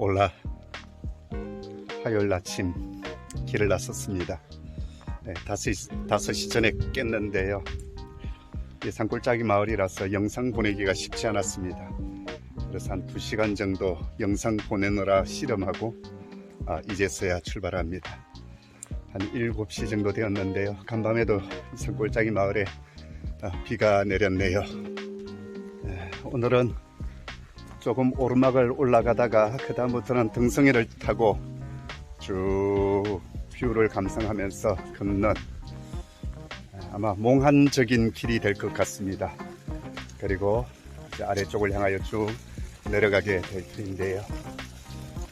올라 화요일 아침 길을 나섰습니다. 네, 다섯, 다섯 시 전에 깼는데요. 이 산골짜기 마을이라서 영상 보내기가 쉽지 않았습니다. 그래서 한 2시간 정도 영상 보내느라 실험하고 아, 이제서야 출발합니다. 한 7시 정도 되었는데요. 간밤에도 이 산 골짜기 마을에 아, 비가 내렸네요. 네, 오늘은 조금 오르막을 올라가다가 그 다음부터는 등성이를 타고 쭉 뷰를 감상하면서 걷는 아마 몽환적인 길이 될 것 같습니다. 그리고 아래쪽을 향하여 쭉 내려가게 될 텐데요.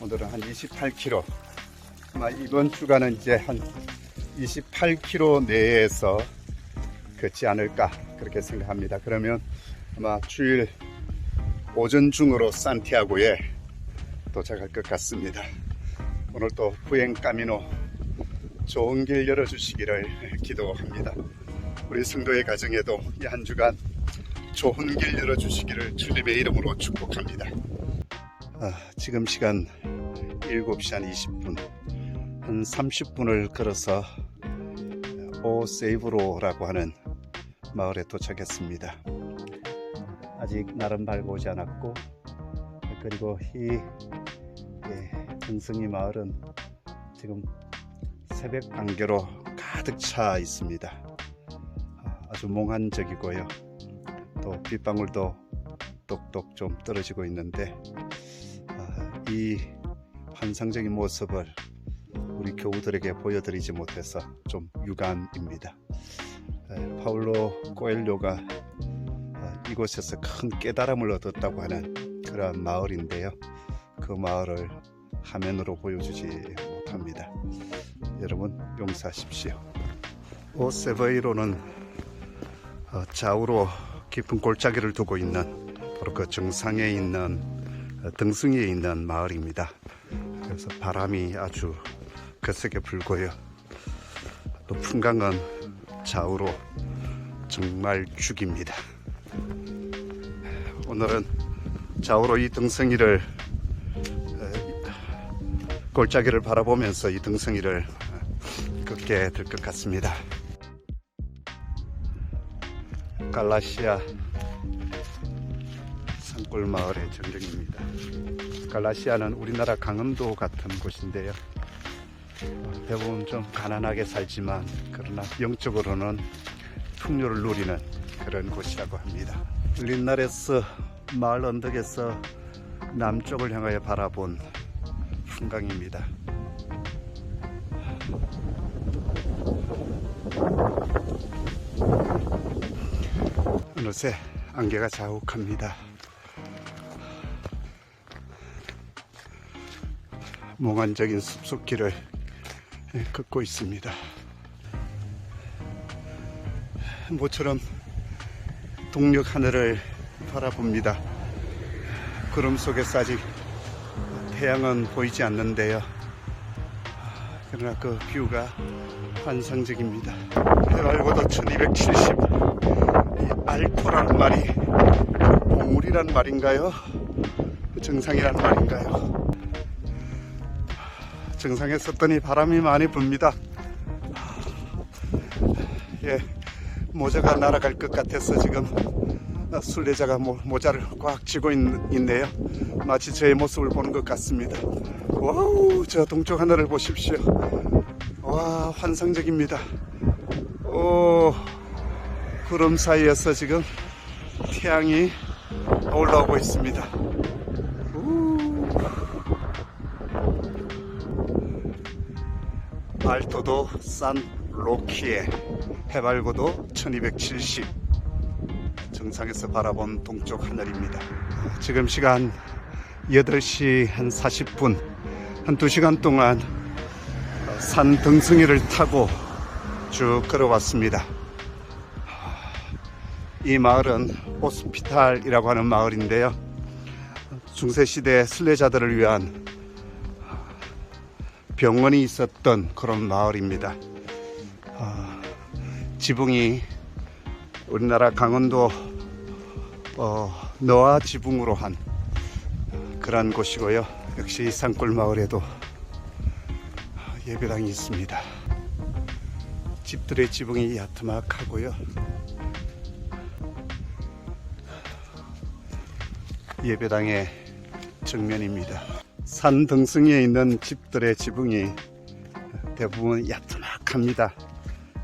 오늘은 한 28km. 아마 이번 주간은 이제 한 28km 내에서 걷지 않을까 그렇게 생각합니다. 그러면 아마 주일 오전 중으로 산티아고에 도착할 것 같습니다. 오늘 또 후행 까미노 좋은 길 열어주시기를 기도합니다. 우리 성도의 가정에도 이 한 주간 좋은 길 열어주시기를 주님의 이름으로 축복합니다. 아, 지금 시간 7시 한 20분, 한 30분을 걸어서 오세이브로라고 하는 마을에 도착했습니다. 아직 날은 밝아오지 않았고 그리고 이 예, 등승이 마을은 지금 새벽 안개로 가득 차 있습니다. 아, 아주 몽환적이고요. 또 빗방울도 똑똑 좀 떨어지고 있는데 아, 이 환상적인 모습을 우리 교우들에게 보여드리지 못해서 좀 유감입니다. 에, 파울로 코엘료가 아, 이곳에서 큰 깨달음을 얻었다고 하는 그러한 마을인데요. 그 마을을 화면으로 보여주지 못합니다. 여러분 용서하십시오. 오세베이로는 어, 좌우로 깊은 골짜기를 두고 있는 바로 그 정상에 있는 어, 등승이에 있는 마을입니다. 그래서 바람이 아주 거세게 불고요. 또 풍광은 좌우로 정말 죽입니다. 오늘은 좌우로 이 등성이를 골짜기를 바라보면서 이 등성이를 걷게 될 것 같습니다. 갈라시아 산골 마을의 전경입니다. 갈라시아는 우리나라 강원도 같은 곳인데요. 대부분 좀 가난하게 살지만 그러나 영적으로는 풍요를 누리는 그런 곳이라고 합니다. 린나레스 마을 언덕에서 남쪽을 향하여 바라본 풍광입니다. 어느새 안개가 자욱합니다. 몽환적인 숲속길을 걷고 있습니다. 모처럼 동력 하늘을 바라봅니다. 구름 속에서 아직 태양은 보이지 않는데요. 그러나 그 뷰가 환상적입니다. 해발고도 1270. 이 알토란 말이 봉우리란 말인가요? 정상이란 말인가요? 정상에 섰더니 바람이 많이 붑니다. 예, 모자가 날아갈 것 같아서 지금 순례자가 모, 모자를 꽉 쥐고 있, 있네요. 마치 저의 모습을 보는 것 같습니다. 와우, 저 동쪽 하늘을 보십시오. 와, 환상적입니다. 오, 구름 사이에서 지금 태양이 올라오고 있습니다. 우. 알토도 산 로키에 해발고도 1270 정상에서 바라본 동쪽 하늘입니다. 지금 시간 8시 한 40분, 한 2시간 동안 산 등성이를 타고 쭉 걸어왔습니다. 이 마을은 호스피탈이라고 하는 마을인데요. 중세시대 순례자들을 위한 병원이 있었던 그런 마을입니다. 아, 지붕이 우리나라 강원도 어, 너화 지붕으로 한 그런 곳이고요. 역시 산골 마을에도 예배당이 있습니다. 집들의 지붕이 야트막하고요. 예배당의 정면입니다. 산 등성이에 있는 집들의 지붕이 대부분 야트막합니다.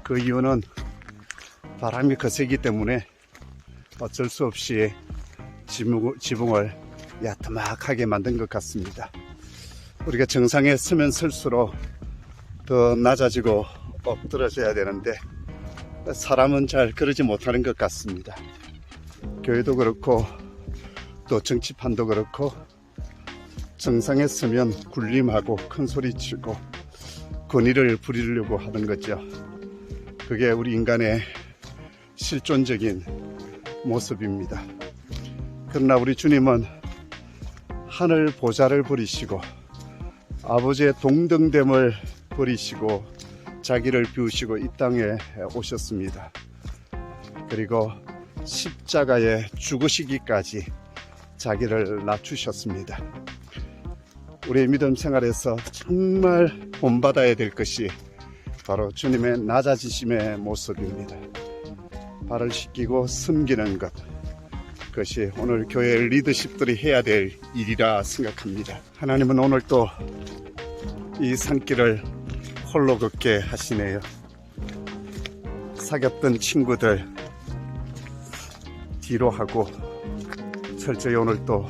그 이유는 바람이 거세기 때문에 어쩔 수 없이 지붕, 지붕을 야트막하게 만든 것 같습니다. 우리가 정상에 서면 설수록 더 낮아지고 엎드러져야 되는데 사람은 잘 그러지 못하는 것 같습니다. 교회도 그렇고 또 정치판도 그렇고 정상에 서면 군림하고 큰 소리 치고 권위를 부리려고 하는 거죠. 그게 우리 인간의 실존적인 모습입니다. 그러나 우리 주님은 하늘 보좌를 버리시고 아버지의 동등됨을 버리시고 자기를 비우시고 이 땅에 오셨습니다. 그리고 십자가에 죽으시기까지 자기를 낮추셨습니다. 우리의 믿음 생활에서 정말 본받아야 될 것이 바로 주님의 낮아지심의 모습입니다. 발을 씻기고 숨기는 것. 그것이 오늘 교회 리더십들이 해야 될 일이라 생각합니다. 하나님은 오늘 또 이 산길을 홀로 걷게 하시네요. 사귀었던 친구들 뒤로 하고 철저히 오늘 또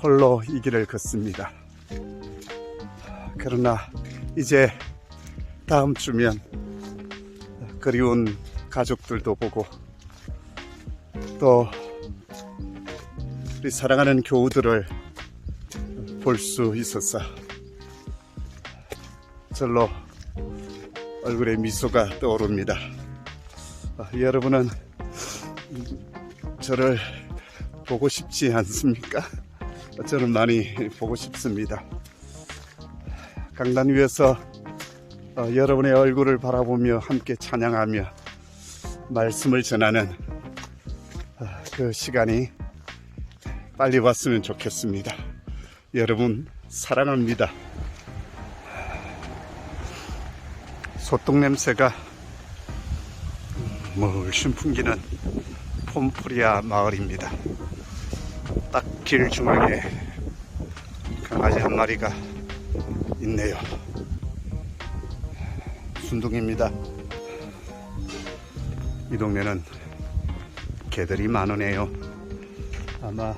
홀로 이 길을 걷습니다. 그러나 이제 다음 주면 그리운 가족들도 보고 또 우리 사랑하는 교우들을 볼 수 있어서 절로 얼굴에 미소가 떠오릅니다. 아, 여러분은 저를 보고 싶지 않습니까? 저는 많이 보고 싶습니다. 강단 위에서 어, 여러분의 얼굴을 바라보며 함께 찬양하며 말씀을 전하는 어, 그 시간이 빨리 왔으면 좋겠습니다. 여러분 사랑합니다. 소똥 냄새가 물씬 풍기는 폼프리아 마을입니다. 딱 길 중앙에 강아지 한 마리가 있네요. 순둥입니다. 이 동네는 개들이 많으네요. 아마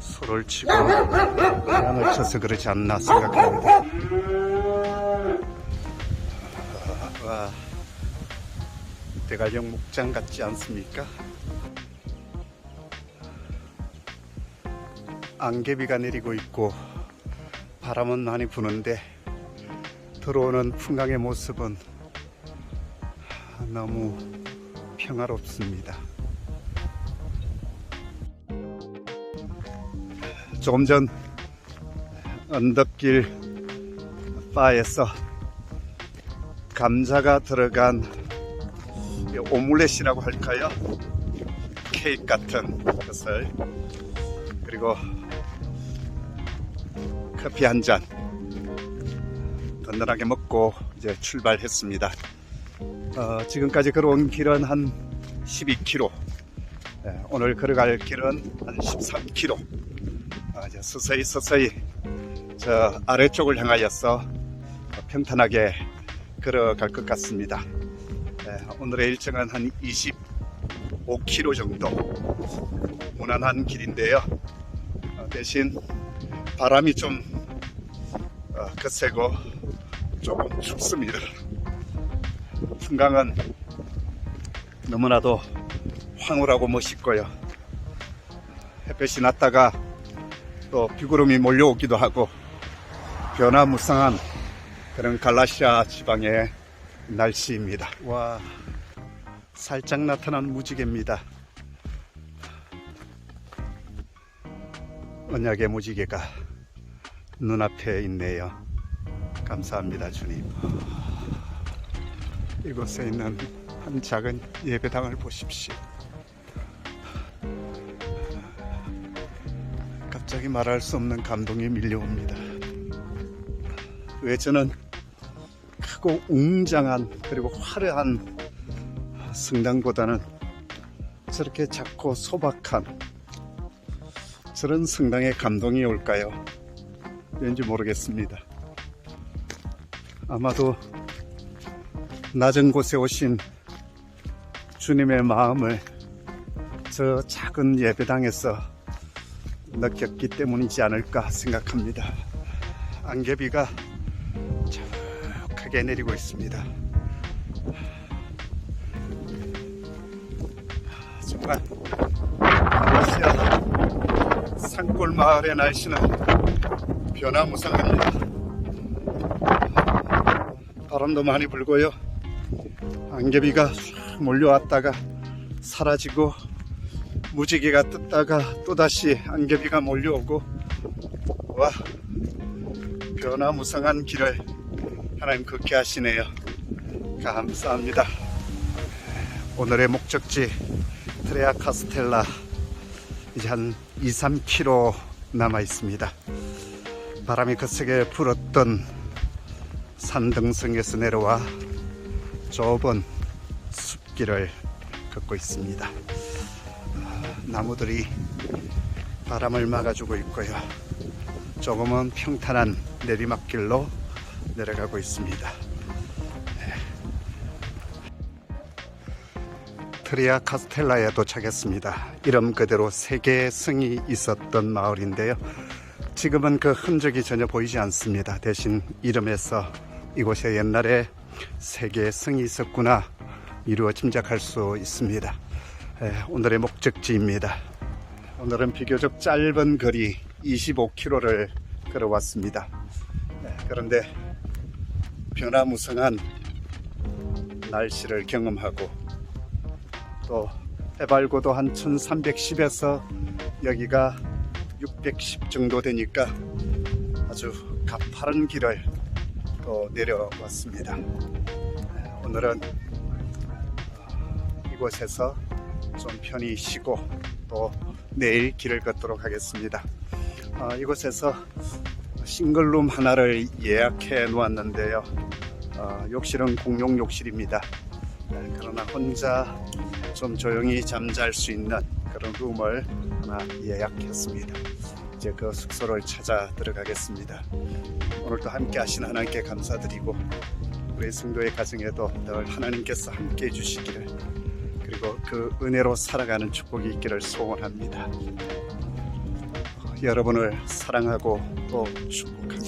소를 치고 양을 쳐서 그렇지 않나 생각합니다. 와, 대관령 목장 같지 않습니까? 안개비가 내리고 있고 바람은 많이 부는데 들어오는 풍광의 모습은 너무 평화롭습니다. 조금 전 언덕길 바에서 감자가 들어간 이 오믈렛이라고 할까요? 케이크 같은 것을 그리고 커피 한 잔 든든하게 먹고 이제 출발했습니다. 어, 지금까지 걸어온 길은 한 12km. 예, 오늘 걸어갈 길은 한 13km. 어, 이제 서서히 서서히 저 아래쪽을 향하여서 평탄하게 걸어갈 것 같습니다. 예, 오늘의 일정은 한 25km 정도 무난한 길인데요. 어, 대신 바람이 좀 어, 거세고 조금 춥습니다. 풍광은 너무나도 황홀하고 멋있고요. 햇볕이 났다가 또 비구름이 몰려오기도 하고 변화무쌍한 그런 갈라시아 지방의 날씨입니다. 와, 살짝 나타난 무지개입니다. 언약의 무지개가 눈앞에 있네요. 감사합니다, 주님. 이곳에 있는 한 작은 예배당을 보십시오. 갑자기 말할 수 없는 감동이 밀려옵니다. 왜 저는 크고 웅장한 그리고 화려한 성당보다는 저렇게 작고 소박한 저런 성당에 감동이 올까요? 왠지 모르겠습니다. 아마도 낮은 곳에 오신 주님의 마음을 저 작은 예배당에서 느꼈기 때문이지 않을까 생각합니다. 안개비가 자욱하게 내리고 있습니다. 정말 말레이시아 산골 마을의 날씨는 변화무쌍합니다. 바람도 많이 불고요. 안개비가 쫙 몰려왔다가 사라지고 무지개가 떴다가 또다시 안개비가 몰려오고 와 변화무쌍한 길을 하나님 걷게 하시네요. 감사합니다. 오늘의 목적지 트레아 카스텔라 이제 한 2, 3km 남아 있습니다. 바람이 거세게 불었던 산등성에서 내려와 좁은 숲 길을 걷고 있습니다. 나무들이 바람을 막아주고 있고요. 조금은 평탄한 내리막길로 내려가고 있습니다. 트리아 카스텔라에 도착했습니다. 이름 그대로 세계의 성이 있었던 마을인데요. 지금은 그 흔적이 전혀 보이지 않습니다. 대신 이름에서 이곳에 옛날에 세계의 성이 있었구나 이루어 짐작할 수 있습니다. 에, 오늘의 목적지입니다. 오늘은 비교적 짧은 거리 25km를 걸어왔습니다. 에, 그런데 변화무성한 날씨를 경험하고 또 해발고도 한 1310에서 여기가 610 정도 되니까 아주 가파른 길을 또 내려왔습니다. 오늘은 어, 이곳에서 좀 편히 쉬고 또 내일 길을 걷도록 하겠습니다. 어, 이곳에서 싱글룸 하나를 예약해 놓았는데요. 어, 욕실은 공용 욕실입니다. 네, 그러나 혼자 좀 조용히 잠잘 수 있는 그런 룸을 하나 예약했습니다. 이제 그 숙소를 찾아 들어가겠습니다. 오늘도 함께 하신 하나님께 감사드리고 우리 성도의 가정에도 늘 하나님께서 함께 해주시기를 그 은혜로 살아가는 축복이 있기를 소원합니다. 여러분을 사랑하고 또 축복합니다.